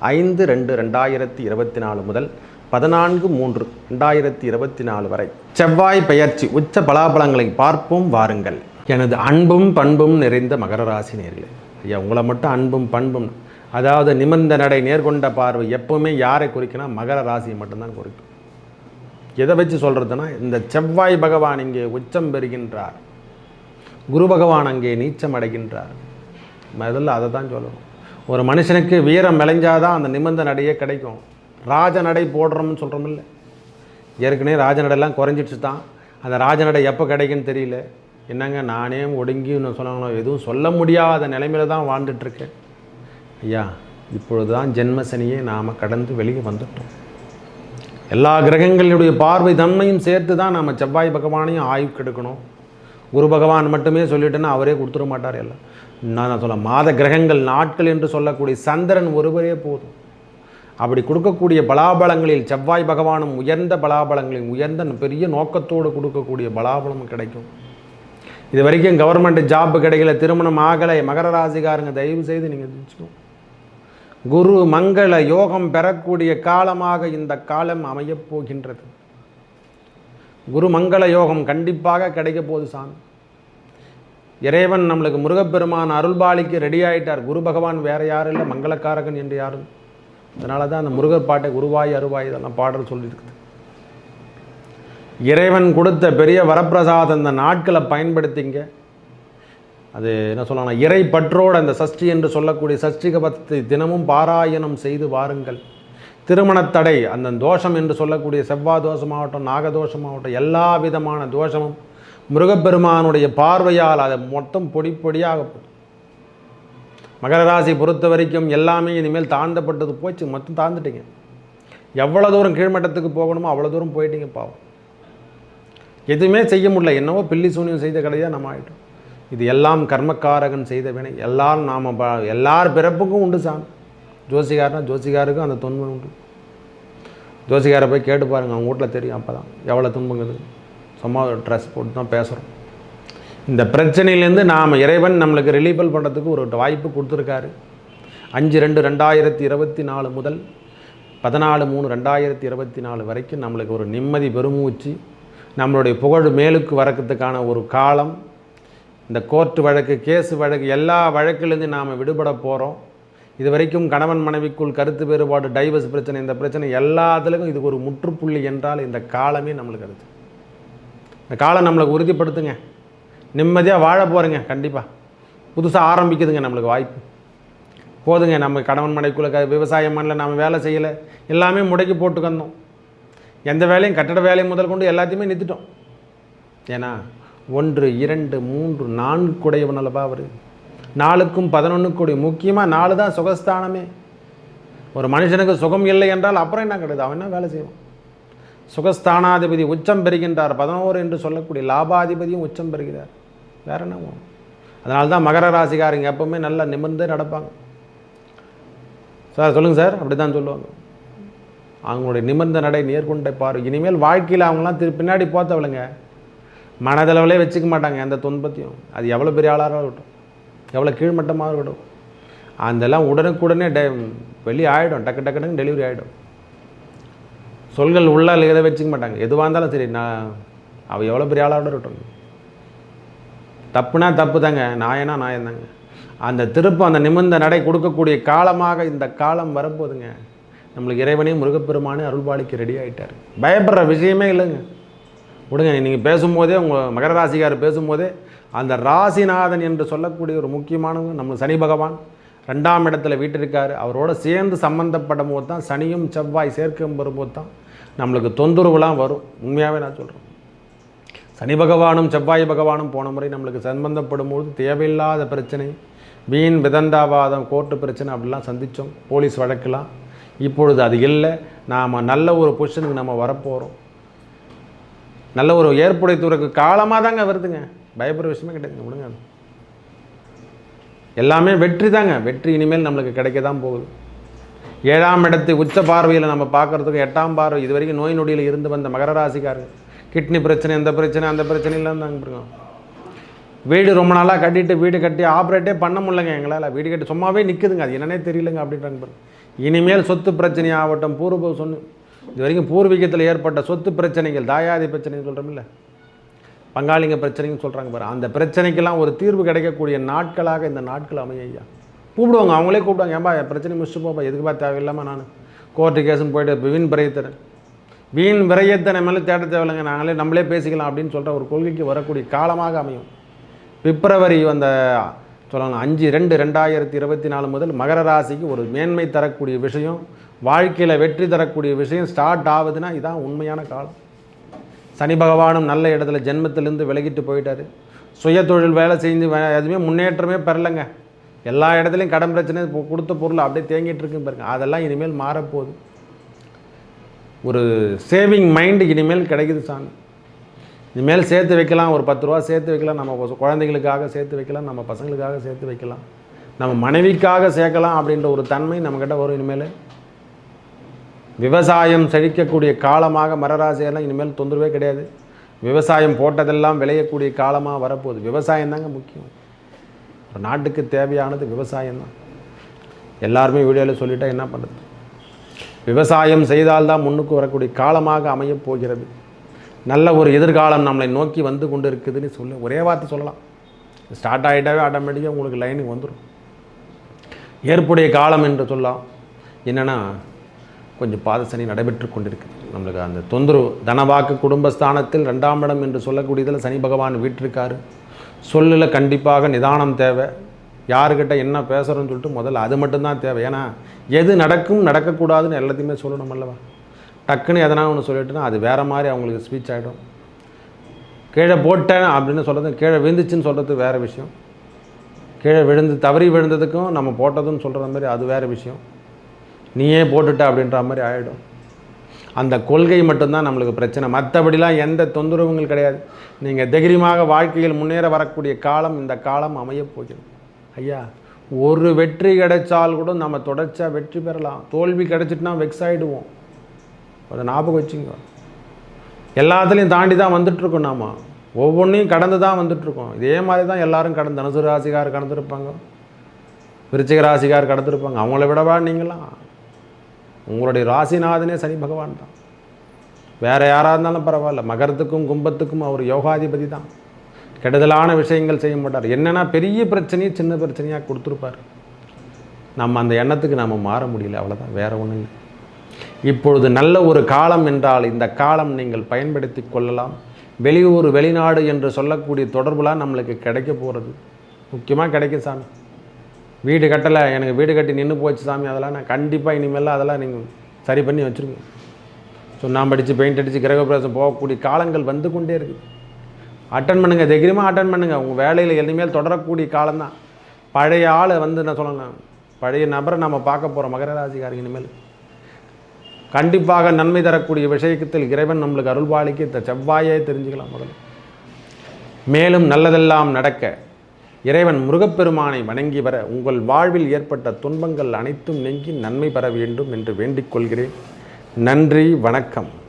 ஐந்து ரெண்டு ரெண்டாயிரத்தி இருபத்தி நாலு முதல் பதினான்கு மூன்று ரெண்டாயிரத்தி இருபத்தி நாலு வரை. செவ்வாய் பெயர்ச்சி உச்ச பலாபலங்களை பார்ப்போம் வாருங்கள். எனது அன்பும் பண்பும் நிறைந்த மகர ராசி நேர்களே. ஐயா உங்களை மட்டும் அன்பும் பண்பும் அதாவது நிமிர்ந்த நடை நேர்கொண்ட பார்வை எப்பவுமே யாரை குறிக்கணும் மகர ராசியை மட்டும்தான் குறிக்கும். எதை வச்சு சொல்கிறதுனா இந்த செவ்வாய் பகவான் இங்கே உச்சம் பெறுகின்றார். குரு பகவான் அங்கே நீச்சம் அடைகின்றார். முதல்ல அதை தான் சொல்லணும். ஒரு மனுஷனுக்கு வீரம் விளைஞ்சாதான் அந்த நிமிர்ந்த நடையே கிடைக்கும். ராஜ நடை போடுறோம்னு சொல்கிறோமில்ல ஏற்கனவே ராஜ நடையெல்லாம் குறைஞ்சிடுச்சு தான் அந்த ராஜ நடை எப்போ கிடைக்குன்னு தெரியல. என்னங்க நானே ஒடுங்கி இன்னும் சொல்லணும். எதுவும் சொல்ல முடியாத நிலைமையில தான் வாழ்ந்துட்டுருக்கேன் ஐயா இப்பொழுது தான் ஜென்மசனியை நாம் கடந்து வெளியே வந்துட்டோம். எல்லா கிரகங்களுடைய பார்வை தன்மையும் சேர்த்து தான் நம்ம செவ்வாய் பகவானையும் ஆய்வுக்கு எடுக்கணும் குரு பகவான் மட்டுமே சொல்லிட்டேன்னா அவரே கொடுத்துட மாட்டார் எல்லாம். நான் சொல்ல மாத கிரகங்கள் நாட்கள் என்று சொல்லக்கூடிய சந்திரன் ஒருவரே போதும். அப்படி கொடுக்கக்கூடிய பலாபலங்களில் செவ்வாய் பகவானும் உயர்ந்த பலாபலங்களில் உயர்ந்த பெரிய நோக்கத்தோடு கொடுக்கக்கூடிய பலாபலம் கிடைக்கும். இது வரைக்கும் கவர்மெண்ட் ஜாப் கிடைக்கல திருமணம் ஆகலை மகர ராசிக்காரங்க தயவு செய்து நீங்கள் தெரிஞ்சுக்கணும் குரு மங்கள யோகம் பெறக்கூடிய காலமாக இந்த காலம் அமையப் போகின்றது. குரு மங்கள யோகம் கண்டிப்பாக கிடைக்க போகுது சாமி. இறைவன் நம்மளுக்கு முருகப்பெருமான் அருள்பாலிக்கு ரெடி ஆயிட்டார் குரு பகவான் வேற யாரும் இல்லை மங்களக்காரகன் என்று யாரும். அதனால தான் அந்த முருகர் பாட்டை குருவாய் அருவாய் இதெல்லாம் பாடல் சொல்லியிருக்குது. இறைவன் கொடுத்த பெரிய வரப்பிரசாதம் இந்த நாட்களை பயன்படுத்திங்க. அது என்ன சொல்லலாம் இறை பற்றோடு அந்த சஷ்டி என்று சொல்லக்கூடிய சஷ்டிக பத்தை தினமும் பாராயணம் செய்து வாருங்கள். திருமணத்தடை அந்த தோஷம் என்று சொல்லக்கூடிய செவ்வாய் தோஷமாகட்டும் நாகதோஷமாகட்டும் எல்லா விதமான தோஷமும் முருகப்பெருமானுடைய பார்வையால் அதை மொத்தம் பொடி பொடியாக மகர ராசி பொறுத்த வரைக்கும் எல்லாமே இனிமேல் தாண்டப்பட்டது போச்சு மொத்தம் தாழ்ந்துட்டீங்க. எவ்வளோ தூரம் கீழ்மட்டத்துக்கு போகணுமோ அவ்வளோ தூரம் போயிட்டீங்க பாவம். எதுவுமே செய்ய முடியல என்னவோ பில்லி சூனியம் செய்த கடையாக நம்ம ஆகிட்டோம் இது எல்லாம் கர்மக்காரகன் செய்த வினை. எல்லாரும் நாம் எல்லார் பிறப்புக்கும் உண்டு சாமி. ஜோசிகாரனா ஜோசிகாருக்கும் அந்த துன்பம் உண்டு. ஜோசிகாரை போய் கேட்டு பாருங்கள் அவங்க வீட்டில் தெரியும் அப்போ தான் எவ்வளோ துன்பங்கிறது சும்மா ட்ரெஸ் போட்டு தான் பேசுகிறோம் இந்த பிரச்சனையிலேருந்து நாம் இறைவன் நம்மளுக்கு ரிலீவல் பண்ணுறதுக்கு ஒரு வாய்ப்பு கொடுத்துருக்காரு. அஞ்சு ரெண்டு ரெண்டாயிரத்தி இருபத்தி நாலு முதல் பதினாலு மூணு ரெண்டாயிரத்தி இருபத்தி நாலு வரைக்கும் நம்மளுக்கு ஒரு நிம்மதி பெருமூச்சு. நம்மளுடைய புகழ் மேலுக்கு வரக்கிறதுக்கான ஒரு காலம். இந்த கோர்ட்டு வழக்கு கேஸு வழக்கு எல்லா வழக்கிலேருந்து நாம் விடுபட போகிறோம் இது வரைக்கும் கணவன் மனைவிக்குள் கருத்து வேறுபாடு டைவர்ஸ் பிரச்சனை இந்த பிரச்சனை எல்லாத்துலேயும் இதுக்கு ஒரு முற்றுப்புள்ளி என்றால் இந்த காலமே நம்மளுக்கு அடுத்து. இந்த காலம் நம்மளுக்கு உறுதிப்படுத்துங்க. நிம்மதியாக வாழ போகிறேங்க கண்டிப்பாக புதுசாக ஆரம்பிக்குதுங்க நம்மளுக்கு வாய்ப்பு. போதுங்க நம்ம கணவன் மனைக்குள்ள விவசாயம் பண்ணல நம்ம வேலை செய்யலை. எல்லாமே முடக்கி போட்டுக்கந்தோம் எந்த வேலையும் கட்டட வேலையும் முதல் கொண்டு எல்லாத்தையுமே நிறுத்திட்டோம். ஏன்னா ஒன்று இரண்டு மூன்று நான்கு குடையவன் அல்லவா அவர். நாலுக்கும் பதினொன்று கூடிய முக்கியமாக நாலு தான் சுகஸ்தானமே. ஒரு மனுஷனுக்கு சுகம் இல்லை என்றால் அப்புறம் என்ன கிடையாது அவன் என்ன வேலை செய்வான்? சுகஸ்தானாதிபதி உச்சம் பெறுகின்றார். பதினோரு என்று சொல்லக்கூடிய லாபாதிபதியும் உச்சம் பெறுகிறார். வேற என்ன வேணும்? அதனால தான் மகர ராசிக்காரங்க எப்பவுமே நல்லா நிமிர்ந்து நடப்பாங்க. சார் சொல்லுங்கள் சார். அப்படி தான் சொல்லுவாங்க. அவங்களுடைய நிமிர்ந்த நடை நேர்கொண்டை பாரு இனிமேல் வாழ்க்கையில் அவங்களாம் திரு பின்னாடி போத்தவளுங்க. மனதளவிலே வச்சுக்க மாட்டாங்க எந்த துன்பத்தையும். அது எவ்வளோ பெரிய ஆளாக இருக்கட்டும். எவ்வளோ கீழ்மட்டமாக இருக்கட்டும். அதெல்லாம் உடனுக்குடனே டெ வெளியே ஆகிடும் டக்கு டக்கு டக்குன்னு டெலிவரி ஆகிடும் சொல்கள் உள்ளால் இதை வச்சுக்க மாட்டாங்க. எதுவாக இருந்தாலும் சரி நான் அவள் எவ்வளோ பெரிய ஆளாக இருக்கட்டும். தப்புனா தப்பு தாங்க நாயனா நாயம் தாங்க. அந்த திருப்பம் அந்த நிமிர்ந்த நடை கொடுக்கக்கூடிய காலமாக இந்த காலம் வரப்போகுதுங்க நம்மளுக்கு இறைவனையும் முருகப்பெருமானே அருள்பாலிக்கு ரெடி ஆகிட்டார் பயப்படுற விஷயமே இல்லைங்க. விடுங்க நீங்கள் பேசும்போதே உங்கள் மகர ராசிக்கார் பேசும்போதே அந்த ராசிநாதன் என்று சொல்லக்கூடிய ஒரு முக்கியமானவங்க நம்ம சனி பகவான். ரெண்டாம் இடத்துல வீட்டிருக்காரு. அவரோட சேர்ந்து சம்மந்தப்படும் போது தான் சனியும் செவ்வாய் சேர்க்கும் வரும்போது தான் நம்மளுக்கு தொந்தரவுலாம் வரும். உண்மையாகவே நான் சொல்கிறேன் சனி பகவானும் செவ்வாய் பகவானும் போன முறை நம்மளுக்கு சம்பந்தப்படும் போது தேவையில்லாத பிரச்சனை வீண் விதண்டாவாதம் கோர்ட்டு பிரச்சனை அப்படிலாம் சந்தித்தோம் போலீஸ் வழக்கெல்லாம். இப்பொழுது அது இல்லை. நாம் நல்ல ஒரு பொசிஷனுக்கு நம்ம வரப்போகிறோம் நல்ல ஒரு ஏற்புடைத்துறக்கு காலமாக தாங்க வருதுங்க. பயப்படுற விஷயமே கிடையாது விடுங்க. எல்லாமே வெற்றி தாங்க. வெற்றி இனிமேல் நம்மளுக்கு கிடைக்க தான் போகுது. ஏழாம் இடத்து உச்ச பார்வையில் நம்ம பார்க்குறதுக்கு எட்டாம் பார்வை. இது வரைக்கும் நோய் நொடியில் இருந்து வந்த மகர ராசிக்காரங்க. கிட்னி பிரச்சனை இந்த பிரச்சனை அந்த பிரச்சனைலாம் தாங்க இருக்கோம் வீடு ரொம்ப நாளாக கட்டிட்டு வீடு கட்டி ஆப்ரேட்டே பண்ண முடியலங்க எங்களால். வீடு கட்டி சும்மாவே நிற்குதுங்க அது என்னன்னே தெரியலங்க அப்படின்றாங்க பாருங்க. இனிமேல் சொத்து பிரச்சனை ஆகட்டும். பூர்வ சொன்னு இது வரைக்கும் பூர்வீகத்தில் ஏற்பட்ட சொத்து பிரச்சனைகள் தாயாதி பிரச்சனைன்னு சொல்கிறோம்ல பங்காளிங்க பிரச்சனைன்னு சொல்கிறாங்க பாரு. அந்த பிரச்சனைக்கெல்லாம் ஒரு தீர்வு கிடைக்கக்கூடிய நாட்களாக இந்த நாட்கள் அமைய ஐயா. கூப்பிடுவாங்க அவங்களே கூப்பிடுவாங்க. ஏன்பா என் பிரச்சனை முடிச்சுட்டு போப்பா எதுக்குப்பா தேவையில்லாமல் நான்? கோர்ட்டு கேஸும் போயிட்டு வீண் விரையத்தனை வீண் விரயத்தனை மேலே தேட தேவையில்லைங்க. நாங்களே நம்மளே பேசிக்கலாம் அப்படின்னு சொல்கிற ஒரு கொள்கைக்கு வரக்கூடிய காலமாக அமையும். பிப்ரவரி அந்த சொல்லலாம் அஞ்சு ரெண்டு ரெண்டாயிரத்தி இருபத்தி நாலு முதல் மகர ராசிக்கு ஒரு மேன்மை தரக்கூடிய விஷயம் வாழ்க்கையில் வெற்றி தரக்கூடிய விஷயம் ஸ்டார்ட் ஆகுதுன்னா இதுதான் உண்மையான காலம். சனி பகவானும் நல்ல இடத்துல ஜென்மத்திலேருந்து விலகிட்டு போயிட்டார். சுய தொழில் வேலை செஞ்சு எதுவுமே முன்னேற்றமே பெறலைங்க. எல்லா இடத்துலையும் கடன் பிரச்சனை கொடுத்த பொருள் அப்படியே தேங்கிட்டு இருக்கு பாருங்க. அதெல்லாம் இனிமேல் மாறப்போகுது. ஒரு சேவிங் மைண்டு இனிமேல் கிடைக்குது சாமி. இனிமேல் சேர்த்து வைக்கலாம் ஒரு பத்து ரூபா சேர்த்து வைக்கலாம் நம்ம குழந்தைகளுக்காக சேர்த்து வைக்கலாம் நம்ம பசங்களுக்காக சேர்த்து வைக்கலாம். நம்ம மனைவிக்காக சேர்க்கலாம் அப்படின்ற ஒரு தன்மை நம்மக்கிட்ட வரும் இனிமேல். விவசாயம் செழிக்கக்கூடிய காலமாக மரராசியெல்லாம் இனிமேல் தொந்தரவே கிடையாது. விவசாயம் போட்டதெல்லாம் விளையக்கூடிய காலமாக வரப்போகுது. விவசாயம் தாங்க முக்கியம். ஒரு நாட்டுக்கு தேவையானது விவசாயம் தான். எல்லாருமே வீடியோவில் சொல்லிட்டா என்ன பண்ணுறது விவசாயம் செய்தால்தான் முன்னுக்கு வரக்கூடிய காலமாக அமையப் போகிறது. நல்ல ஒரு எதிர்காலம் நம்மளை நோக்கி வந்து கொண்டு இருக்குதுன்னு சொல்ல. ஒரே வார்த்தை சொல்லலாம். ஸ்டார்ட் ஆகிட்டாவே ஆட்டோமேட்டிக்காக உங்களுக்கு லைனுக்கு வந்துடும் ஏற்புடைய காலம் என்று சொல்லலாம். என்னென்னா கொஞ்சம் பாதசனி நடைபெற்று கொண்டிருக்குது. நம்மளுக்கு அந்த தொந்தரவு தனவாக்கு குடும்பஸ்தானத்தில் ரெண்டாம் இடம் என்று சொல்லக்கூடியதில் சனி பகவான் வீட்டிருக்காரு. சொல்லில் கண்டிப்பாக நிதானம் தேவை. யாருக்கிட்ட என்ன பேசுகிறோன்னு சொல்லிட்டு முதல்ல அது மட்டும்தான் தேவை. ஏன்னா எது நடக்கும் நடக்கக்கூடாதுன்னு எல்லாத்தையுமே சொல்லணும் அல்லவா? டக்குன்னு எதனா ஒன்று சொல்லிட்டுனா அது வேறு மாதிரி அவங்களுக்கு ஸ்பீச் ஆகிடும் கீழே போட்டேன் அப்படின்னு சொல்கிறது கீழே விழுந்துச்சுன்னு சொல்கிறது வேறு விஷயம். கீழே விழுந்து தவறி விழுந்ததுக்கும் நம்ம போட்டதுன்னு சொல்கிற மாதிரி அது வேறு விஷயம். நீயே போட்டுட்ட அப்படின்ற மாதிரி ஆகிடும் அந்த கொள்கை மட்டும்தான் நம்மளுக்கு பிரச்சனை. மற்றபடிலாம் எந்த தொந்தரவுங்கள் கிடையாது. நீங்கள் தைரியமாக வாழ்க்கையில் முன்னேற வரக்கூடிய காலம் இந்த காலம் அமையப் போகிறது. ஐயா ஒரு வெற்றி கிடைச்சால் கூட நம்ம தொடர்ச்சியாக வெற்றி பெறலாம். தோல்வி கிடைச்சிட்டுனா வெக்ஸ் ஆகிடுவோம் அதை ஞாபகம் வச்சுங்க. எல்லாத்துலேயும் தாண்டி தான் வந்துட்டுருக்கோம் நாம். ஒவ்வொன்றையும் கடந்து தான் வந்துட்டுருக்கோம். இதே மாதிரி தான் எல்லோரும் கடந்து தனுசு ராசிக்கார் கடந்திருப்பாங்க. விருச்சிக ராசிக்கார் கடந்திருப்பாங்க. அவங்கள விடவா நீங்களாம். உங்களுடைய ராசிநாதனே சனி பகவான் தான். வேறு யாராக இருந்தாலும் பரவாயில்ல. மகரத்துக்கும் கும்பத்துக்கும் அவர் யோகாதிபதி தான். கெடுதலான விஷயங்கள் செய்ய மாட்டார். என்னென்னா பெரிய பிரச்சனையை சின்ன பிரச்சனையாக கொடுத்துருப்பார். நம்ம அந்த எண்ணத்துக்கு நம்ம மாற முடியல. அவ்வளோதான் வேறு ஒன்றும் இல்லை. இப்பொழுது நல்ல ஒரு காலம் என்றால் இந்த காலம் நீங்கள் பயன்படுத்தி கொள்ளலாம். வெளியூர் வெளிநாடு என்று சொல்லக்கூடிய தொடர்புலாம் நம்மளுக்கு கிடைக்க போகிறது முக்கியமாக கிடைக்கும் சாமி. வீடு கட்டலை எனக்கு வீடு கட்டி நின்று போச்சு சாமி அதெல்லாம் நான் கண்டிப்பாக இனிமேல் அதெல்லாம் நீங்கள் சரி பண்ணி வச்சுருங்க. சுண்ணாம்பு அடித்து பெயிண்ட் அடித்து கிரகப்பிரவேசம் போகக்கூடிய காலங்கள் வந்து கொண்டே இருக்குது அட்டன் பண்ணுங்கள் தைரியமாக அட்டன் பண்ணுங்கள் உங்கள் வேலையில் இனிமேல் தொடரக்கூடிய காலம்தான். பழைய ஆளை வந்து என்ன சொல்லணும் பழைய நபரை நம்ம பார்க்க போகிறோம் மகர ராசிக்காரங்க இனிமேல். கண்டிப்பாக நன்மை தரக்கூடிய விஷயத்தில் இறைவன் நம்மளுக்கு அருள்பாலிக்கு இந்த செவ்வாயே தெரிஞ்சுக்கலாம் முதல்ல. மேலும் நல்லதெல்லாம் நடக்க இறைவன் முருகப்பெருமானை வணங்கி வர உங்கள் வாழ்வில் ஏற்பட்ட துன்பங்கள் அனைத்தும் நீங்கி நன்மை பெற வேண்டும் என்று வேண்டிக் கொள்கிறேன். நன்றி வணக்கம்.